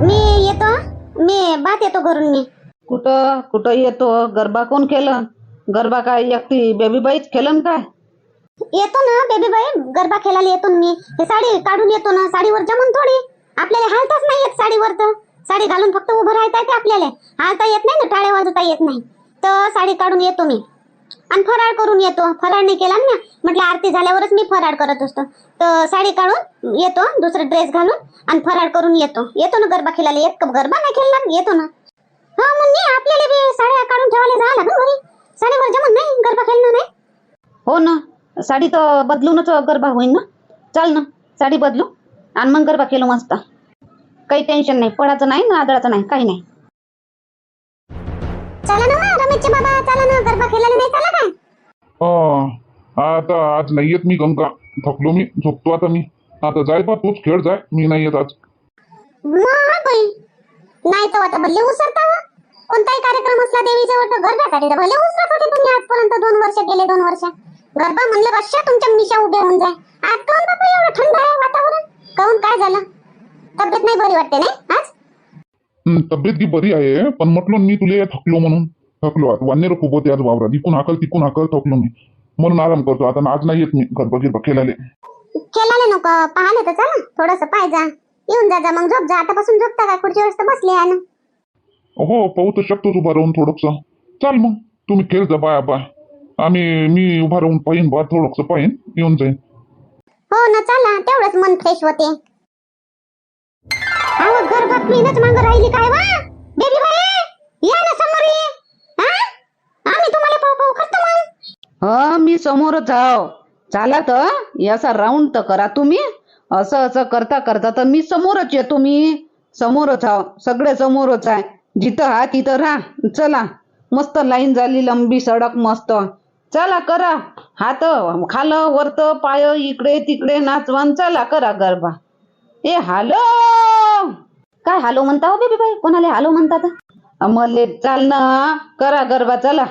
मी येतो. मी बात येतो घरून मी. कुठं? कुठं येतो? गरबा कोण केलं? गरबा काय एकटी बेबीबाईच केलं काय? येतो ना बेबी बाई गरबा खेळायला येतो ना मी. हे साडी काढून येतो ना साडीवर जमून थोडी. आपल्याला हालताच नाही येत साडीवर तर. साडी घालून फक्त उभं राहता येते आपल्याला. हालता येत नाही ना टाळे वाजवता येत नाही. तर साडी काढून येतो मी. आणि फराळ करून येतो. फराळ नाही केला ना म्हटलं आरती झाल्यावरच मी फराळ करत असतो. तर साडी काढून येतो दुसरा ड्रेस घालून आणि फराळ करून येतो. येतो ना गरबा खेळायला एक गरबा नाही खेळला येतो ना. हा म्हणजे आपल्याला बी साड्या काढून ठेवायला जावं लागेल घरी. साडीवर जमून नाही गरबा खेळणं नाही. हो ना साडी तर बदलूनच गरबा होईन ना. चाल ना साडी बदलू आणि मग गरबा केलो मस्त. काही टेन्शन नाही पडायचं नाही ना आदळाचं नाही काही नाही. चला ना रमेशचे बाबा चला ना गरबा खेळायला नाही चला काय अं, आता आज नाही येत मी गंगा थकलो मी झोपतो आता मी. आता जाय बा तूच खेळ जाय मी नाही येत आज. नाही तर आता भले उसरता. कोणताही कार्यक्रम असला देवीच्या तर गरब्यासाठी तर भले उसरत होते तुम्ही आजपर्यंत दोन वर्ष गेले दोन वर्ष. गरबा म्हणले कशा तुमच्या मिशा उभ्या होऊन जाय. आज काऊन बाबा एवढं थंड आहे वातावरण? काऊन काय झालं? तब्येत नाही बरी वाटते नाही? आज? तब्येत की बरी आहे पण म्हटलो मी तुले थकलो म्हणून. थकलो आज वानेर खूप होते आज वावरात. इकून हाकल तिकून हाकल थकलो मी. म्हणून आराम करतो. आता आज नाही येत मी गरबा गिरबा खेळायला केला नको. पाहिले तर चला. थोडस पाय जा. येऊन जा जा. मग झोप जा. आतापासून झोपता का? खुर्चीवर तर बसले आहे ना. हो पाहू तर शकतोच उभा राहून थोडंसं. चाल मग. तुम्ही खेळ जा बाय बाय. आम्ही मी उभा राहून पाहिन बा. थोडंसं पाहिन. येऊन जाईन. हो ना चला. तेवढंच मन फ्रेश होते. अहो गरबा क्वीनच मागं राहिली काय वा? बेबी बाई या ना समोर ये. हा? आम्ही तुम्हाला पाहू पाहू करतो मग. ह मी समोरच आहो चाला तर? याचा राऊंड तर करा तुम्ही. असं असं करता करता तर मी समोरच येतो मी. समोरच आहो. सगळे समोरच आहे. जिथं हा तिथं राहा. चला. मस्त लाईन झाली लंबी सडक मस्त. चला करा. हात खालं वरत पाय इकडे तिकडे नाचवान. चला करा गरबा. ए हालो! काय हालो म्हणता हो बेबी बाई कोणाला हालो म्हणतात मले चाल ना करा गरबा. चला.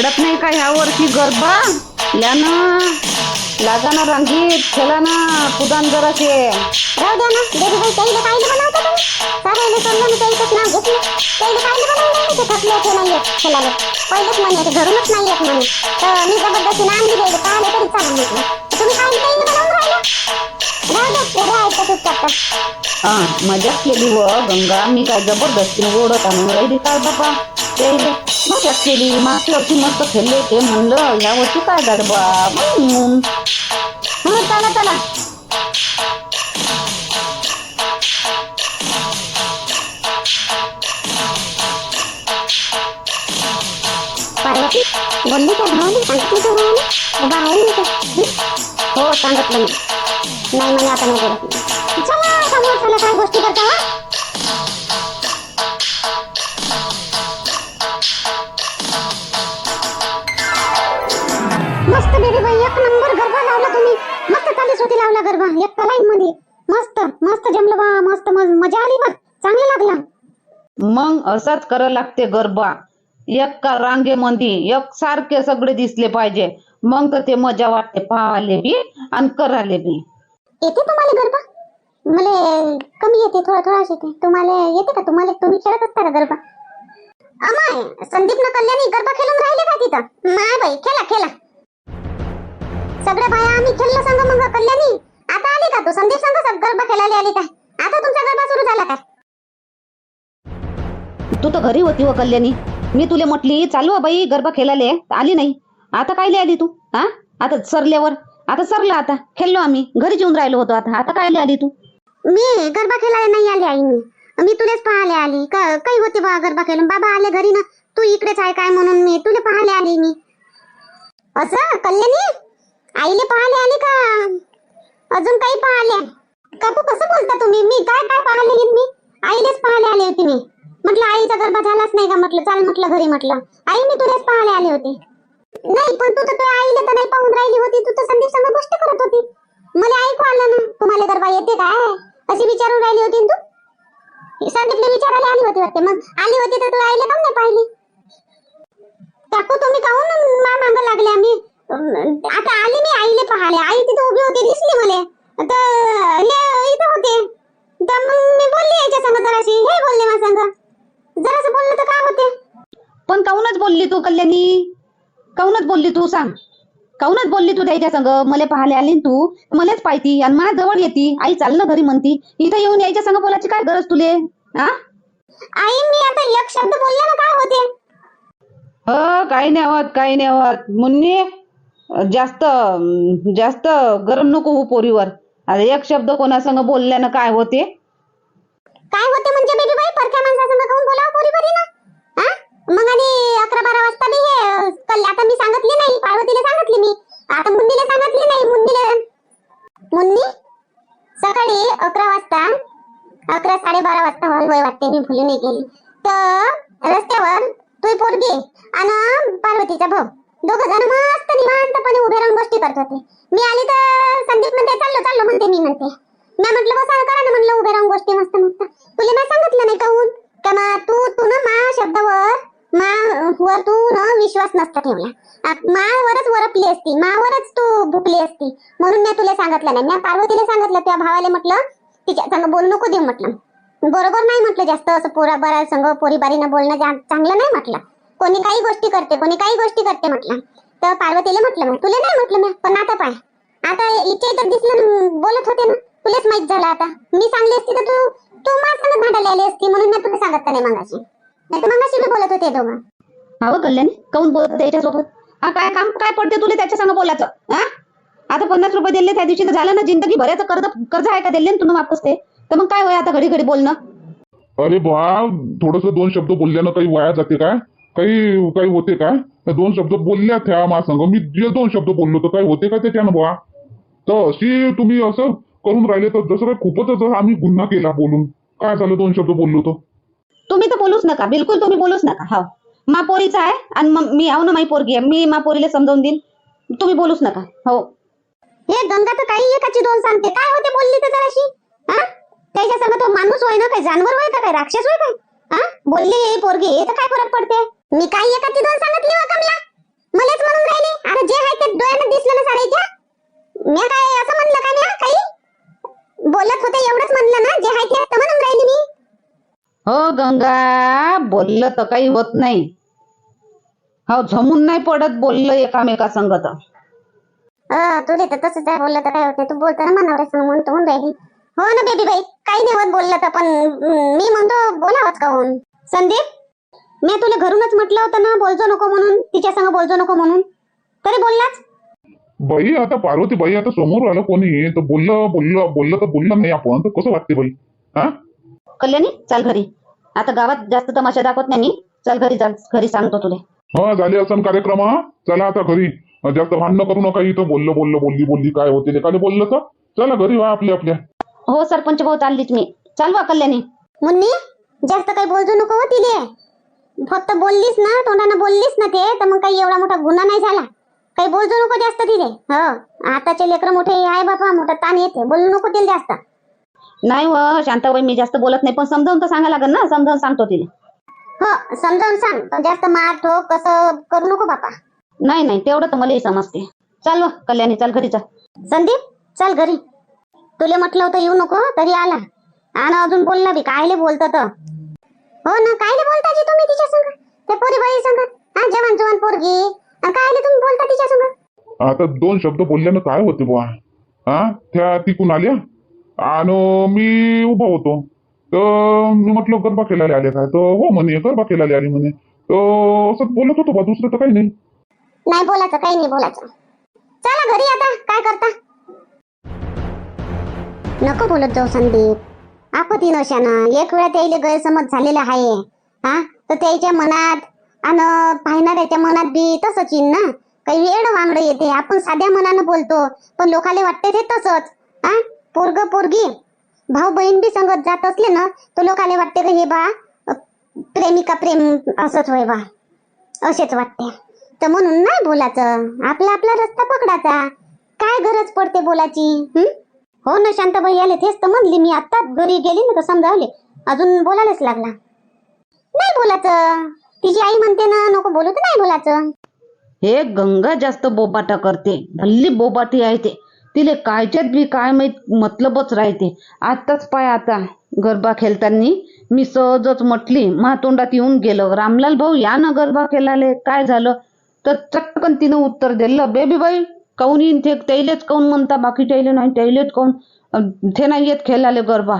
घडत नाही का ह्या वर्षी गरबा? यानं लागा ना रांगीत. खेळा ना कुदान जराशे राहू द्या ना. बेबी त्याला कायले बनवता तुम्ही? साऱ्याला सोडलं मी त्याचं नाव घेतलं. त्याला कायले बनवलं ते थकले नाही येत खेळायला पहिलेच म्हणे ते घरूनच नाही येत म्हणे. तर मी जबरदस्तीने आणली द्यायला पाहिले तरी चालू म्हटलं तुम्ही कायले त्याला बनवून हा मजाक केली व गंगा मी काय जबरदस्तीने ओढत आणून राहिली काय बाबा? ते मजाक केली मागच्या वर्षी मस्त खेळले ते म्हणलं या वर्षी काय गरबा म्हणून. चला चला. पार्वती बोलली का भावली सांगितली का हो सांगितलं मी. नाही म्हणे आता नाही बोलत मी. चला समोर चला काय गोष्टी करता हा? मस्त बेबी बाई, एक नंबर गरबा लावला तुम्ही. मस्त चालीस होती लावला गरबा. एक लाईन मध्ये मस्त मस्त जमलं बा, मस्त मज़ा आली बा. चांगला लागला. मग असाच करावं लागते गरबा. एक का रांगेमध्ये एक सारखे सगळे दिसले पाहिजे. मग तर ते मज़ा वाटते पाहाले बी आणि करायले बी. येते तुम्हाला गरबा? मला कमी येते थोडा थोडा येते. तुम्हाला येते का? तुम्हाला तुम्ही खेळत असता का गरबा? अमाय संदीप न कल्याणी गरबा खेळून राहिले का तिथं? माय बाई खेळा खेळा. सगळ्या बाया आम्ही खेळलो सांग मग कल्याणी. आता आली का तू? संदीप सांग गरबा खेळायला आली काय? आता तुमचा गरबा सुरू झाला का तू तर घरी होती व कल्याणी. मी तुले म्हटली चालू बाई गरबा खेळाले आली नाही. आता काय आली तू? हा आता सरल्यावर. आता सरला आता. खेळलो आम्ही. घरी येऊन राहिलो होतो आता. आता काय आली तू? मी? गरबा खेळायला नाही आली आई मी. मी तुलेच पाहायला आली. का- काही होते बा गरबा खेळून? बाबा आले घरी ना. तू इकडेच आहे काय म्हणून मी? तुला पाहायला आली मी. असं? कल्याणी? आईले पाहायला आली का? अजून काही पाहिले काकू कसं बोलता तुम्ही? मी काय काय पाहायला गेली मी? आईलेच पाहायला आली होती मी. म्हटलं आईचा गरबा झालाच नाही का? म्हटलं चाल म्हटलं घरी म्हटलं. आई मी तुलाच पाहायला आले होते. नाही पण तू तर तुझ्या आईला तर नाही पाहून राहिली होती. तू तर संदीप संग गोष्ट करत होती. मला ऐकू आलं ना. तुम्हाला गरबा येते काय अशी विचारून राहिली होती तू? संदीपने विचारायला आली होती वाटते. मग आली होती तर तू आईला काऊन नाही पाहिली? काकू तुम्ही काहून मा मागं लागले आम्ही? आता आली मी आईले पाहायला. आई तिथे उभी होती दिसली मला. तर हे इथं होते. तर मग मी बोलली याच्या संग जराशी. हे बोलले माझ्या संग. जरासं बोललं तर काय होते? पण काहूनच बोलली तू कल्याणी? काहूनच बोलली तू सांग? काहूनच बोलली तू त्याच्या संग? मला पाहायला आली न तू. मलाच पाहती आणि माझ्या जवळ येती. आई चाल ना घरी म्हणती. इथं येऊन यायच्या संग बोलायची काय गरज तुले? हा आई मी आता एक शब्द बोलले ना काय होते? हो काही नाही होत काही नाही होत. मुन्नी जास्त जास्त गरम नको हो पोरीवर. आता एक शब्द कोणासंग बोलल्यानं काय होते? काय होते म्हणजे बेबी बाई परक्या माणसासंग काऊन बोलावं पोरी बरी ना? हा मग आणि अकरा बारा वाजता मी हे कल आता मी सांगितली नाही पार्वतीला सांगितली मी. आता मुन्नीला सांगितली नाही मुन्नीला मुन्नी सकाळी अकरा वाजता अकरा साडेबारा वाजता वय वाटते मी भुली नाही गेली. तर रस्त्यावर तुझी पोरगी आणि पार्वतीचा भाऊ. दोघ जण मस्त निवांतपणे उभे राहून गोष्टी करत होते. मी आली तर संदीप म्हणते चाललो चाललो म्हणते मी म्हणते. मी म्हटलं बसा करा ना म्हणलं उभे राहून गोष्टी मस्त मस्त तुला मी सांगितलं नाही काऊन का मा तू तू ना मा शब्दावर मा वर तू ना विश्वास नसता ठेवला. मावरच वरपली असती मावरच तू भुकली असती. म्हणून मी तुला सांगितलं नाही. मी पार्वतीला सांगितलं त्या भावाला म्हटलं तिच्या संग बोलू नको देऊ म्हटलं. बरोबर नाही म्हटलं जास्त असं पोरा बरा संग पोरी बारीनं बोलणं चांगलं नाही म्हटलं. कोणी काही गोष्टी करते कोणी काही गोष्टी करते म्हटलं. तर पार्वतीला म्हटलं मी तुला नाही म्हटलं मी पण आता पाय. आता इच्छा इतर दिसलं बोलत होते ना तुलाच माहीत झालं आता. मी सांगली असती तर तू तू माझ्या भांडायला आली असती म्हणून मी तुला सांगत नाही मगाशी. नाही तर मगाशी मी बोलत होते दोघं. कल्याणी काहून बोलत त्याच्यासोबत हा काय काम काय पडते तुला त्याच्या संग बोलायचं हा? आता पन्नास रुपये दिले त्या दिवशी तर झालं ना जिंदगी भरायचं कर्ज कर्ज आहे का दिले ना तुम्ही वापस ते? तर मग काय होय आता घडी घडी बोलणं? अरे बा थोडस दोन शब्द बोलल्यानं काही वाया जाते काय? काही काही होते काय? त्या दोन शब्द बोलल्या त्या मा संग. मी जे दोन शब्द बोललो तर काही होते का त्याच्यानं बा? तर अशी तुम्ही असं करून राहिले तर जसं काय खूपच आम्ही गुन्हा केला बोलून. काय झालं दोन शब्द बोललो तर? तुम्ही तर बोलूच नका बिलकुल तुम्ही बोलूच नका. हो. मा पोरीचा आहे आणि मी आहो ना माई पोरगी आहे. मी मा पोरीला समजावून देईन. तुम्ही बोलूच नका. हो. हे गंगा तर काही एकाची दोन सांगते. काय होते बोलली तर जराशी? हा? त्याच्या संग तो माणूस होय ना काय जानवर होय का काय राक्षस होय काय? हा? बोलली ही पोरगी तर काय फरक पडते? मी काही एकाची दोन सांगितली वा हो, कमला. मलाच म्हणून राहिली. अरे जे आहे ते डोळ्यानं दिसलं ना साडेच्या मी काय असं म्हणलं का मी काही? बोलत होते एवढंच म्हणलं ना जे आहे ते म्हणून राहिली मी. हो गंगा बोललं तर काही होत नाही. हो झमून नाही पडत बोललं एकामेका संगत अं, तुले तर तसंच आहे बोललं तर काय होते तू बोलतो ना मनावर म्हणतो म्हणून राहिली हो ना बेबी बाई काही नाही होत बोललं तर पण मी म्हणतो बोलावंच का होऊन? संदीप मी तुला घरूनच म्हटलं होतं ना बोलजो नको म्हणून तिच्या संग बोलजो नको म्हणून. तरी बोललाच. बाई आता पार्वती बाई आता समोर आलं कोणी? तर बोललं बोललं बोललं तर बोललं नाही आपण. तर कसं वाटते बाई? हा? कल्याणी चाल घरी. आता गावात जास्त तमाशा दाखवत नाही मी. चल घरी चाल. घरी सांगतो तुला. हा झाले असं कार्यक्रम हा? चला आता घरी. जास्त भांडणं करू नका इथं. बोललं बोललं बोलली बोलली काय होते लेखाले बोललं तर? चला घरी व्हा आपल्या आपल्या. हो सरपंच भाऊ चाललीच मी. चाल वा कल्याणी. मुन्नी जास्त काही बोलजो नको हो तिले. फक्त बोललीस ना तोंडानं बोललीस ना ते तर मग काही एवढा मोठा गुन्हा नाही झाला. काही बोलजो नको जास्त तिले. हो आताचे लेकर मोठे आहे बाबा मोठा ताण येते. बोलू नको तिला जास्त. नाही व शांताबाई मी जास्त बोलत नाही पण समजावून तर सांगा लागेल ना समजावून सांगतो तिला. हो समजावून सांग. पण जास्त मार ठोक कसं करू नको बापा. नाही नाही तेवढं तर मलाही समजते. चाल वा कल्याणी चाल घरी चाल. संदीप चल घरी. तुले म्हटलं होतं येऊ नको तरी आला. आणि अजून बोलला बी कायले बोलत तर. हो ना कायले बोलता जी तुम्ही तिच्या संग? ते पोरी बाई संग? हा जवान जवान पोरगी. आणि कायले तुम्ही बोलता तिच्या संग? आता दोन शब्द बोलल्यानं काय होते बुवा? हा त्या तिकून आल्या? आणि मी उभा होतो. तर मी म्हटलं गरबा खेळायला आले काय? तर हो म्हणे गरबा खेळायला आली म्हणे. तर असं बोलत होतो बा दुसरं तर काही नाही. नाही बोलायचं काही नाही बोलायचं. चला घरी आता काय करता? नको बोलत जाऊ संदीप. आपत्ती नशानं एक वेळा त्याला गैरसमज झालेला आहे. हा? तर त्याच्या मनात आणि पाहणाऱ्याच्या मनात बी तसंच येईन ना काही वेळ वांगड येते. आपण साध्या मनानं बोलतो पण लोकाले वाटते ते तसंच. हा? पोरग पोरगी. भाऊ बहीण बी संगत जात असले ना तर लोकाले वाटते का हे बा प्रेमिका प्रेम असंच होय बा. असेच वाटते. तर म्हणून नाही बोलायचं. आपला आपला रस्ता पकडायचा. काय गरज पडते बोलायची हो ना शांताबाई आले तेच तर म्हणली मी. आता घरी गेली ना तर समजावले. अजून बोलायलाच लागला. नाही बोलायचं. तिची आई म्हणते ना नको बोलू तर नाही बोलायचं. हे गंगा जास्त बोबाटा करते. भल्ली बोबाटी आहे ते. तिले कायच्यात बी काय माहीत मतलबच राहते. आताच पाय आता गरबा खेळताना मी सहजच म्हटली महातोंडात येऊन गेलं. रामलाल भाऊ या ना गरबा खेळाले. काय झालं? तर चटकन तिनं उत्तर दिलं बेबी बाई काऊन येईन ते? तैलेच काऊन म्हणता? बाकी त्याइले नाही त्याइलेच काऊन? थे ते नाही येत खेळाले गरबा.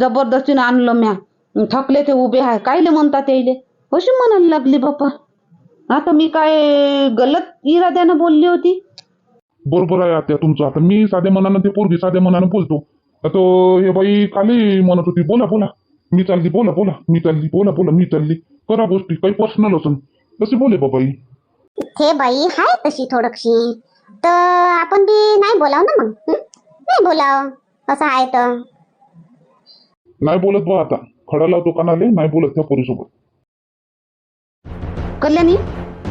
जबरदस्तीनं आणलं म्या. थकले ते उभे आहे कायले म्हणता त्याईले अशी म्हणायला लागली बापा आता मी काय गलत इराद्यानं बोलली होती? बरोबर आहे आत्या तुमचं. आता मी साध्या मनानं ते पोरगी साध्या मनानं बोलतो. आता हे बाई खाली म्हणत होती बोला बोला. मी चालली बोला बोला. मी चालली बोला बोला. मी चालली. करा गोष्टी काही पर्सनल असून. कशी बोले बाबाई हे बाई हाय तशी थोडीशी. तर आपण बी नाही बोलाव ना मग हं? नाही बोलाव. असं आहे तर. नाही बोलत बा आता. खडा लावतो कानाले नाही बोलत त्या पोरीसोबत. कल्याणी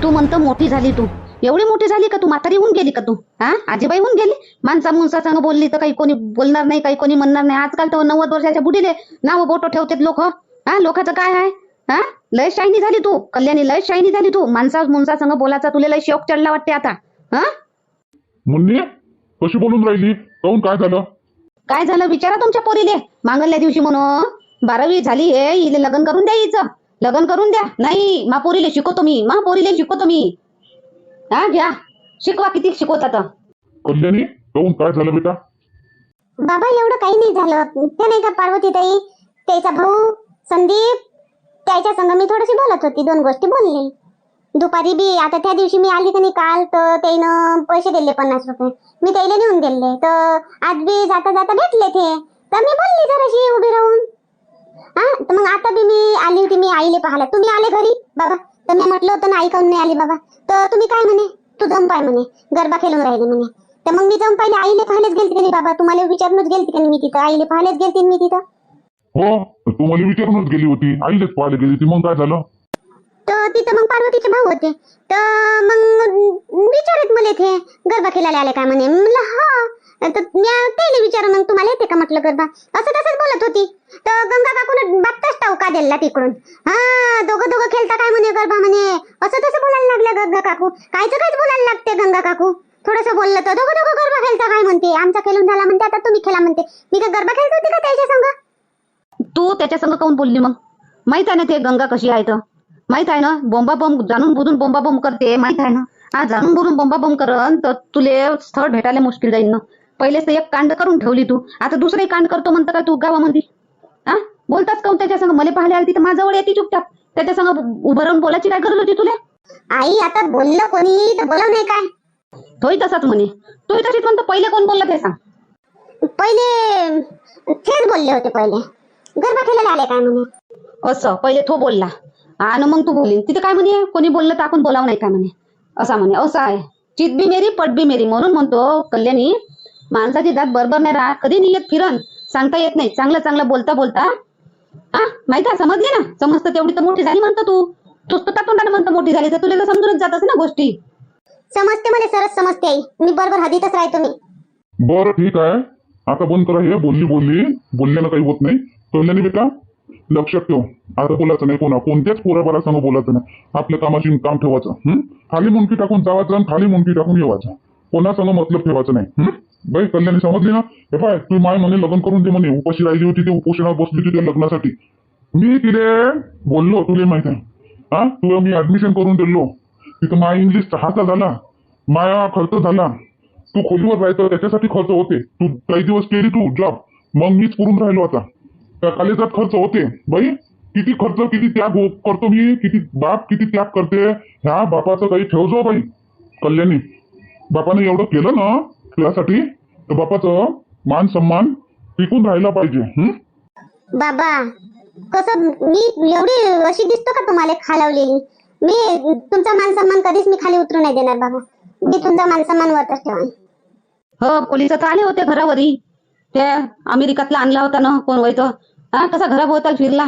तू म्हणतो मोठी झाली तू. एवढी मोठी झाली का तू? म्हातारी होऊन गेली का तू? हा? आजीबाई होऊन गेली? माणसा मुंसा संग बोलली तर काही कोणी बोलणार नाही काही कोणी म्हणणार नाही. आजकाल तर नव्वद वर्षाच्या बुडीले नाव बोटो ठेवतात लोक. हा? लोकांचं काय आहे? हा? लय शायनी झाली तू. कल्याणी लय शायनी झाली तू. माणसा मुंसा संग बोलायचा तुला लय शोक चढला वाटते आता. हा? मुन्नी कशी बोलून राहिली? काहून काय झालं? काय झालं? विचारा तुमच्या पोरीले. मागल्या दिवशी म्हणून बारावी झाली हे हिले लग्न करून द्या हिचं. लग्न करून द्या. नाही मा पोरीले शिकवतो मी. मा पोरीले शिकवतो मी. हा घ्या. शिकवा किती शिकवता तर कल्याणी काहून काय झालं बेटा? बाबा एवढं काही नाही झालं. ते नाही का पार्वती ताई? त्याचा भाऊ संदीप त्याच्या संग मी थोडीशी बोलत होती. दोन गोष्टी बोलली. दुपारी बी आता त्या दिवशी मी आली का नाही काल तर त्यानं पैसे दिले पन्नास रुपये. मी त्याला नेऊन दिले. तर आज बी जाता जाता भेटले ते. तर मी बोलली जराशी उभी राहून. हा तर मग आता बी मी आली होती मी आईले पाहायला. तुम्ही आले घरी बाबा? तर मी म्हटलं होतं ना आई काऊन नाही आली बाबा. तर तुम्ही काय म्हणे? तू जाऊन पाय म्हणे. गरबा खेळून राहिली म्हणे. तर मग मी जाऊन पाहिले आईले पाहायलाच गेलते का नाही बाबा? तुम्हाला विचारूनच गेलते का नाही मी तिथं? आईले पाहायलाच गेलते ना मी तिथं? हो तू मला विचारूनच गेली होती. आईलेच पाहायला गेली होती. मग काय झालं? तर तिथं मग पार्वतीचे भाऊ होते. तर मग विचारत मला ते गरबा खेळायला आले काय म्हणे? म्हणलं हा. तर मी त्याला विचारून मग तुम्हाला येते का म्हटलं गरबा? असं तसंच बोलत होती. तर गंगा काकून बाप्ताच टावका दिला तिकडून हा दोघं दोघं खेळता काय म्हणे गरबा म्हणे? असं तसं बोलायला लागलं गंगा काकू. कायचं कायच बोलायला लागते गंगा काकू. थोडस बोललं तर दोघं दोघं गरबा खेळता काय म्हणते. आमचा खेळून झाला म्हणते आता तुम्ही खेळा म्हणते. मी काय गरबा खेळत होती का त्याच्या संग? तू त्याच्या संग काऊन बोलली मग? माहीत आहे ना ते गंगा कशी आहे तर? माहीत आहे ना? बोंबा बोंब जाणून बुजून बोंबा बोंब करते माहीत आहे ना? हा जाणून बुजून बोंबा बोंब करन तर तुले स्थळ भेटायला मुश्किल जाईल ना. पहिलेच तर एक कांड करून ठेवली तू. आता दुसरंही कांड करतो म्हणतं का तू गावामध्ये? हा? बोलताच काऊन त्याच्या संग? मला पाहायला आली तर माझ्याजवळ येते चुपचाप. त्याच्या संग उभं राहून बोलायची काय गरज होती तुला? आई आता बोललं कोणी तर बोलाव नाही काय? तोही तसाच म्हणे. तोही तशीच म्हणतो पहिले कोण बोलला ते सांग. पहिले तेच बोलले होते पहिले. गरबा खेळायला आले काय म्हणे? असं पहिले तो बोलला. आणि मग तू बोलली. तिथे काय म्हणे? कोणी बोललं तर आपण बोलावं नाही काय म्हणे? असा म्हणे. असं आहे. चित बी मेरी पट बी मेरी म्हणून म्हणतो कल्याणी. माणसाची जात बरोबर नाही राहत. कधी नाही येत फिरण सांगता येत नाही. चांगलं चांगलं बोलता बोलता हा माहिती आहे? समजली ना? समजतं तेवढी तर मोठी झाली म्हणतो तू. तूच तर तोंडाने म्हणतो मोठी झाली. तर तुला समजूनच जातच ना गोष्टी. समजते मला सरस समजते आई. मी बरोबर हदीतच राहतो मी. बरं ठीक आहे. आता बंद करा हे. बोलली बोलली. बोलल्यानं काही होत नाही. कळल्याने बेटा? लक्षात ठेव. आता बोलायचं नाही कोणा कोणत्याच पोराबारा संग बोलायचं नाही. आपल्या कामाशी काम ठेवायचं. हं? खाली मुंडकी टाकून जावायचं आणि खाली मुंडकी टाकून येवायचं. कोणा संग मतलब ठेवायचं नाही? बाई कल्याणी समजली ना? हे पाय तू माय म्हणे लग्न करून दे म्हणे. उपाशी राहिली होती ते उपोषणावर बसली होती त्या लग्नासाठी. मी तिले बोललो तुला माहीत आहे. हा? तुला मी ऍडमिशन करून दिलो. तिथं माय इंग्लिश हाता झाला. माया खर्च झाला. तू खोलीवर राहायचं त्याच्यासाठी खर्च होते. तू काही दिवस केली तू जॉब मग मीच करून राहिलो आता. त्या कॉलेजात खर्च होते. बाई किती खर्च किती त्याग हो- करतो मी किती बाप किती त्याग करते. ह्या बापाचं काही ठेवजो बाई कल्याणी. बापाने एवढं केलं ना तुझ्यासाठी तर बापाचं मान सन्मान टिकून राहायला पाहिजे हं? बाबा कसं मी एवढी अशी दिसतो का तुम्हाला खालावलेली मी तुमचा मान सन्मान कधीच मी खाली उतरू नाही देणार बाबा. मी तुमचा मान सन्मान वरतच ठेवा हो पोलीस तर आले होते घरावरी. त्या अमेरिकातला आणला होता ना कोण वैतो हा कसा घराभोवताल फिरला.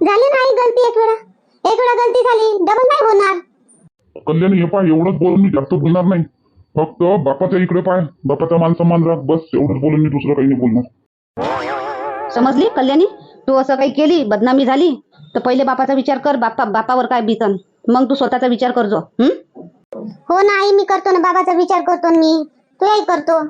झाली नाही गलती एक वेळा? एक वेळा गलती झाली डबल नाही होणार. कल्याणी हे पाय एवढंच बोलून मी जास्त बोलणार नाही. फक्त बापाच्या इकडे पाय बापाचा मान सन्मान राख बस एवढंच बोलून मी दुसरं काही नाही बोलणार. समजली कल्याणी? तू असं काही केली? बदनामी झाली? तर पहिले बापाचा विचार कर बापा बापावर काय बितन. मग तू स्वतःचा विचार करजो हं? हो ना आई मी करतो ना बाबाचा विचार करतो मी. तूही करतो.